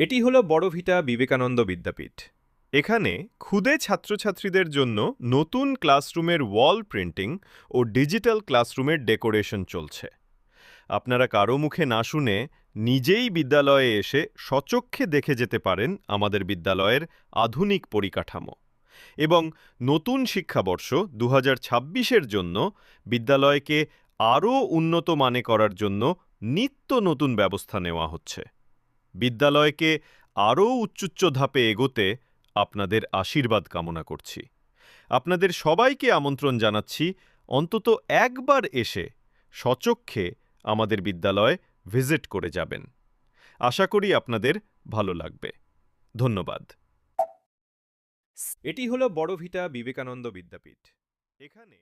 এটি হল বড়ভিটা বিবেকানন্দ বিদ্যাপীঠ। এখানে ক্ষুদে ছাত্রছাত্রীদের জন্য নতুন ক্লাসরুমের ওয়াল প্রিন্টিং ও ডিজিটাল ক্লাসরুমের ডেকোরেশন চলছে। আপনারা কারও মুখে না শুনে নিজেই বিদ্যালয়ে এসে সচক্ষে দেখে যেতে পারেন আমাদের বিদ্যালয়ের আধুনিক পরিকাঠামো। এবং নতুন শিক্ষাবর্ষ দু এর জন্য বিদ্যালয়কে আরও উন্নত মানে করার জন্য নিত্য নতুন ব্যবস্থা নেওয়া হচ্ছে। বিদ্যালয়কে আরও উচ্চুচ্চ ধাপে এগোতে আপনাদের আশীর্বাদ কামনা করছি। আপনাদের সবাইকে আমন্ত্রণ জানাচ্ছি অন্তত একবার এসে সচক্ষে আমাদের বিদ্যালয় ভিজিট করে যাবেন। আশা করি আপনাদের ভালো লাগবে। ধন্যবাদ। এটি হলো বড়ভিটা বিবেকানন্দ বিদ্যাপীঠ। এখানে